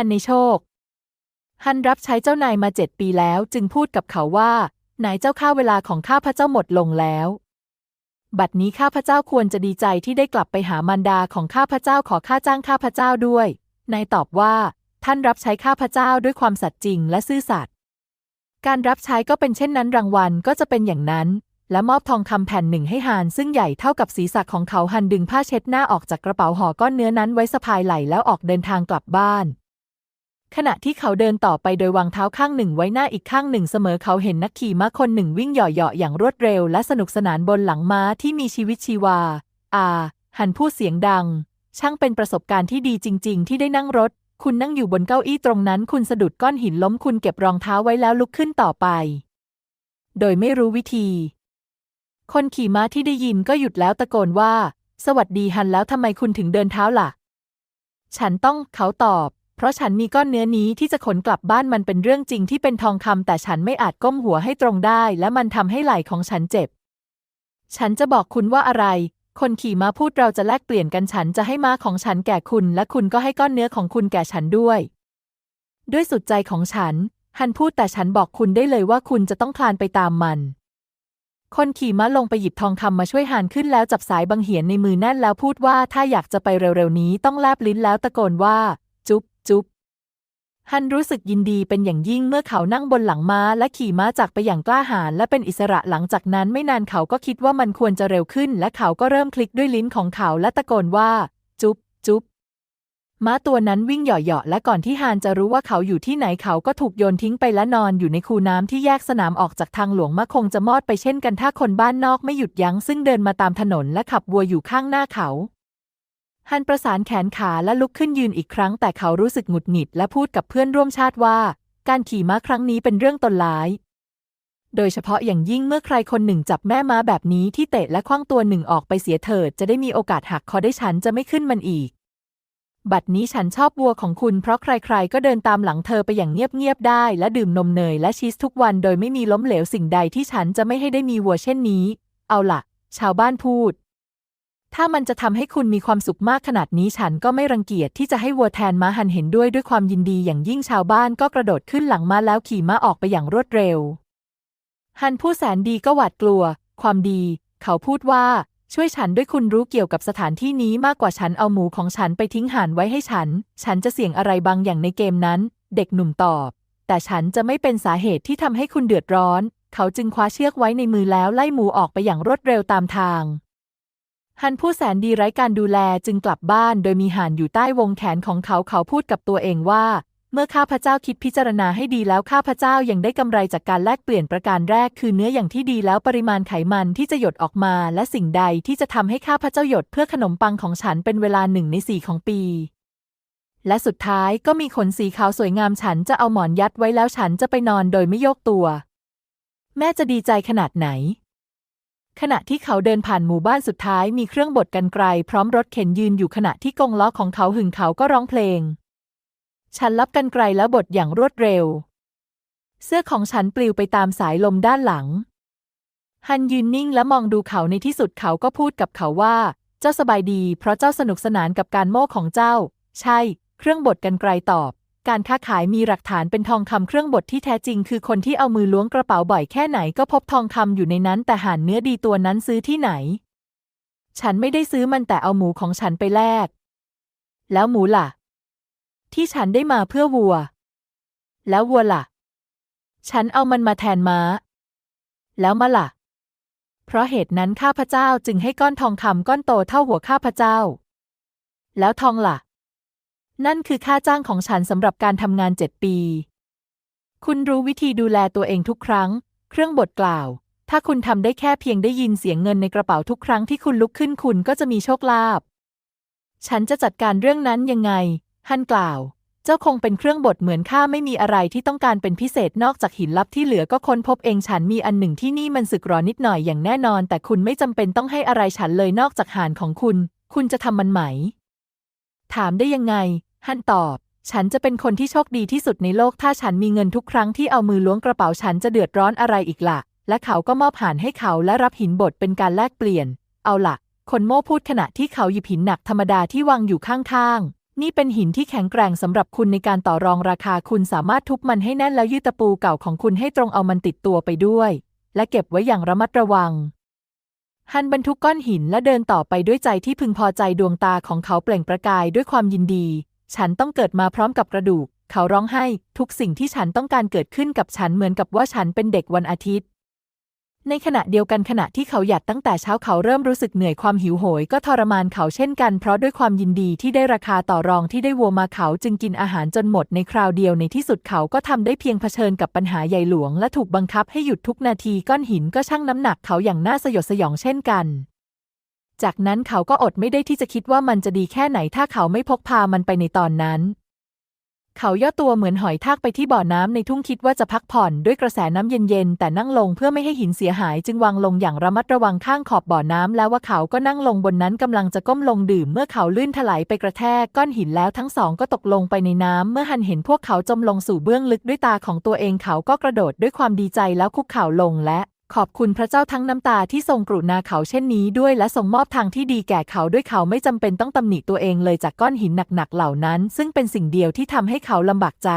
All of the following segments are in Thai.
ฮันในโชค ฮันรับใช้เจ้านายมาเจ็ดปีแล้วจึงพูดกับเขาว่านายเจ้าข้าเวลาของข้าพระเจ้าหมดลงแล้ว บัดนี้ข้าพระเจ้าควรจะดีใจที่ได้กลับไปหามารดาของข้าพระเจ้าขอค่าจ้างข้าพระเจ้าด้วย นายตอบว่า ท่านรับใช้ข้าพระเจ้าด้วยความสัตย์จริงและซื่อสัตย์ การรับใช้ก็เป็นเช่นนั้นรางวัลก็จะเป็นอย่างนั้น และมอบทองคำแผ่นหนึ่งให้ฮานซึ่งใหญ่เท่ากับศีรษะของเขาฮันดึงผ้าเช็ดหน้าออกจากกระเป๋าห่อก้อนเนื้อนั้นไว้สะพายไหล่แล้วออกเดินทางกลับบ้าน ขณะที่เขาเดินต่อไปโดยวางเท้าข้างหนึ่งไว้หน้าอีกข้างหนึ่งเสมอเขาเห็นนักขี่ม้าคนหนึ่งวิ่งเหยาะๆอย่างรวดเร็วและสนุกสนานบนหลังม้าที่มีชีวิตชีวา อาหันพูดเสียงดัง ช่างเป็นประสบการณ์ที่ดีจริง ๆ ที่ได้นั่งรถ คุณนั่งอยู่บนเก้าอี้ตรงนั้น คุณสะดุดก้อนหินล้มคุณเก็บรองเท้าไว้แล้วลุกขึ้นต่อไป โดยไม่รู้วิธี คนขี่ม้าที่ได้ยินก็หยุดแล้วตะโกนว่า สวัสดีฮันแล้วทำไมคุณถึงเดินเท้าล่ะ ฉันต้องเขาตอบ เพราะฉันมีก้อนเนื้อนี้ที่จะขนกลับบ้านมันเป็นเรื่องจริงที่เป็นทองคำแต่ฉันไม่อาจก้มหัวให้ตรงได้ และมันทำให้ไหล่ของฉันเจ็บ ฉันจะบอกคุณว่าอะไร คนขี่ม้าพูดเราจะแลกเปลี่ยนกันฉันจะให้ม้าของฉันแก่คุณ และคุณก็ให้ก้อนเนื้อของคุณแก่ฉันด้วย ด้วยสุดใจของฉัน ฮันพูดแต่ฉันบอกคุณได้เลยว่าคุณจะต้องคลานไปตามมันคนขี่ม้าลงไปหยิบทองคำมาช่วยฮานขึ้นแล้วจับสายบังเหียนในมือแน่นแล้วพูดว่าถ้าอยากจะไปเร็วๆนี้ต้องแลบลิ้นแล้วตะโกนว่า จุ๊บฮันรู้สึกยินดีเป็นอย่างยิ่งเมื่อเขานั่งบนหลังม้าและขี่ม้าจากไปอย่างกล้าหาญและเป็นอิสระหลังจากนั้นไม่นานเขาก็คิดว่ามันควรจะเร็วขึ้น และเขาก็เริ่มคลิกด้วยลิ้นของเขาและตะโกนว่า จุ๊บจุ๊บม้าตัวนั้นวิ่งเหยาะๆและก่อนที่ฮานจะรู้ว่าเขาอยู่ที่ไหนเขาก็ถูกโยนทิ้งไปและนอนอยู่ในคูน้ำที่แยกสนามออกจากทางหลวงมะคงจะมอดไปเช่นกันถ้าคนบ้านนอกไม่หยุดยั้งซึ่งเดินมาตามถนนและขับวัวอยู่ข้างหน้าเขา ฮันประสานแขนขาและลุกขึ้นยืนอีกครั้ง แต่เขารู้สึกหงุดหงิดและพูดกับเพื่อนร่วมชาติว่า การขี่ม้าครั้งนี้เป็นเรื่องตนร้าย โดยเฉพาะอย่างยิ่งเมื่อใครคนหนึ่งจับแม่ม้าแบบนี้ที่เตะและคว้างตัวหนึ่งออกไปเสียเถิด จะได้มีโอกาสหักคอได้ฉันจะไม่ขึ้นมันอีก บัดนี้ฉันชอบวัวของคุณ เพราะใครๆ ก็เดินตามหลังเธอไปอย่างเงียบๆได้ และดื่มนมเนยและชีสทุกวันโดยไม่มีล้มเหลวสิ่งใดที่ฉันจะไม่ให้ได้มีวัวเช่นนี้ เอาล่ะชาวบ้านพูด ถ้ามันจะทำให้คุณมีความสุขมากขนาดนี้ฉันก็ไม่รังเกียจที่จะให้วัวแทนม้าหันเห็นด้วยด้วยความยินดีอย่างยิ่งชาวบ้านก็กระโดดขึ้นหลังม้าแล้วขี่ม้าออกไปอย่างรวดเร็ว ฮันผู้แสนดีก็หวาดกลัว ความดี เขาพูดว่า ช่วยฉันด้วยคุณรู้เกี่ยวกับสถานที่นี้มากกว่าฉันเอาหมูของฉันไปทิ้งห่านไว้ให้ฉัน ฉันจะเสี่ยงอะไรบางอย่างในเกมนั้น เด็กหนุ่มตอบ แต่ฉันจะไม่เป็นสาเหตุที่ทำให้คุณเดือดร้อน เขาจึงคว้าเชือกไว้ในมือแล้วไล่หมูออกไปอย่างรวดเร็วตามทาง ฮันผู้แสนดีไร้การดูแลจึงกลับบ้านโดยมีห่านอยู่ใต้วงแขนของเขาเขาพูดกับตัวเองว่า เมื่อข้าพเจ้าคิดพิจารณาให้ดีแล้วข้าพเจ้ายังได้กำไรจากการแลกเปลี่ยนประการแรกคือเนื้ออย่างที่ดีแล้วปริมาณไขมันที่จะหยดออกมา และสิ่งใดที่จะทำให้ข้าพเจ้าหยดเพื่อขนมปังของฉันเป็นเวลาหนึ่งในสี่ของปี และสุดท้ายก็มีขนสีขาวสวยงามฉันจะเอาหมอนยัดไว้แล้วฉันจะไปนอนโดยไม่โยกตัว แม่จะดีใจขนาดไหน ขณะที่เขาเดินผ่านหมู่บ้านสุดท้ายมีเครื่องบดกันไกล พร้อมรถเข็นยืนอยู่ขณะที่กงล้อของเขาหึงเขาก็ร้องเพลง ฉันรับกันไกลแล้วบดอย่างรวดเร็ว เสื้อของฉันปลิวไปตามสายลมด้านหลัง ฮันยืนนิ่งและมองดูเขาในที่สุดเขาก็พูดกับเขาว่า เจ้าสบายดี เพราะเจ้าสนุกสนานกับการโม่ของเจ้า ใช่ เครื่องบดกันไกลตอบ การค้าขายมีหลักฐานเป็นทองคำเครื่องบดที่แท้จริง คือคนที่เอามือล้วงกระเป๋าบ่อยแค่ไหนก็พบทองคำอยู่ในนั้น แต่หานเนื้อดีตัวนั้นซื้อที่ไหน ฉันไม่ได้ซื้อมันแต่เอาหมูของฉันไปแลกแล้วหมูล่ะ ที่ฉันได้มาเพื่อวัว แล้ววัวล่ะ ฉันเอามันมาแทนม้า แล้วมาล่ะ เพราะเหตุนั้นข้าพเจ้าจึงให้ก้อนทองคำก้อนโตเท่าหัวข้าพเจ้า แล้วทองล่ะ นั่นคือค่าจ้างของฉันสำหรับการทำงานเจ็ดปี คุณรู้วิธีดูแลตัวเองทุกครั้ง เครื่องบทกล่าว ถ้าคุณทำได้แค่เพียงได้ยินเสียงเงินในกระเป๋าทุกครั้งที่คุณลุกขึ้นคุณก็จะมีโชคลาภ ฉันจะจัดการเรื่องนั้นยังไง ฮันกล่าว เจ้าคงเป็นเครื่องบดเหมือนข้าไม่มีอะไรที่ต้องการเป็นพิเศษนอกจากหินลับที่เหลือก็ค้นพบเองฉันมีอันหนึ่งที่นี่มันสึกหรอนิดหน่อยอย่างแน่นอน แต่คุณไม่จำเป็นต้องให้อะไรฉันเลยนอกจากหานของคุณ คุณจะทำมันไหม ถามได้ยังไง ฮันตอบ ฉันจะเป็นคนที่โชคดีที่สุดในโลก ถ้าฉันมีเงินทุกครั้งที่เอามือล้วงกระเป๋าฉันจะเดือดร้อนอะไรอีกละ่ะ และเขาก็มอบหานให้เขาและรับหินบดเป็นการแลกเปลี่ยน เอาละ่ะ คนโม่พูดขณะที่เขาหยิบหินหนักธรรมดาที่วางอยู่ข้างๆนี่เป็นหินที่แข็งแกร่งสำหรับคุณในการต่อรองราคาคุณสามารถทุบมันให้แน่นแล้วยืดตะปูเก่าของคุณให้ตรงเอามันติดตัวไปด้วย และเก็บไว้อย่างระมัดระวัง ฮันบรรทุกก้อนหินและเดินต่อไปด้วยใจที่พึงพอใจดวงตาของเขาเปล่งประกายด้วยความยินดี ฉันต้องเกิดมาพร้อมกับกระดูก เขาร้องไห้ ทุกสิ่งที่ฉันต้องการเกิดขึ้นกับฉันเหมือนกับว่าฉันเป็นเด็กวันอาทิตย์ ในขณะเดียวกันขณะที่เขาหยัดตั้งแต่เช้าเขาเริ่มรู้สึกเหนื่อยความหิวโหยก็ทรมานเขาเช่นกันเพราะด้วยความยินดีที่ได้ราคาต่อรองที่ได้วัวมาเขาจึงกินอาหารจนหมดในคราวเดียวในที่สุดเขาก็ทำได้เพียงเผชิญกับปัญหาใหญ่หลวง และถูกบังคับให้หยุดทุกนาทีก้อนหินก็ชั่งน้ำหนักเขาอย่างน่าสยดสยองเช่นกัน จากนั้นเขาก็อดไม่ได้ที่จะคิดว่ามันจะดีแค่ไหนถ้าเขาไม่พกพามันไปในตอนนั้น เขาย่อตัวเหมือนหอยทากไปที่บ่อน้ำในทุ่งคิดว่าจะพักผ่อนด้วยกระแสน้ำเย็นๆ แต่นั่งลงเพื่อไม่ให้หินเสียหายจึงวางลงอย่างระมัดระวังข้างขอบบ่อน้ำแล้วว่าเขาก็นั่งลงบนนั้นกำลังจะก้มลงดื่มเมื่อเขาลื่นถลายไปกระแทกก้อนหินแล้วทั้งสองก็ตกลงไปในน้ำเมื่อฮันเห็นพวกเขาจมลงสู่เบื้องลึกด้วยตาของตัวเองเขาก็กระโดดด้วยความดีใจแล้วคุกเข่าลงและ ขอบคุณพระเจ้าทั้งน้ำตาที่ทรงกรุณาเขาเช่นนี้ด้วยและทรงมอบทางที่ดีแก่เขาด้วยเขาไม่จำเป็นต้องตำหนิตัวเองเลยจากก้อนหินหนักๆเหล่านั้น ซึ่งเป็นสิ่งเดียวที่ทำให้เขาลำบากใจ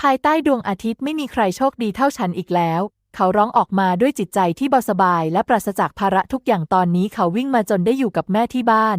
ภายใต้ดวงอาทิตย์ไม่มีใครโชคดีเท่าฉันอีกแล้ว เขาร้องออกมาด้วยจิตใจที่เบาสบาย และปราศจากภาระทุกอย่างตอนนี้เขาวิ่งมาจนได้อยู่กับแม่ที่บ้าน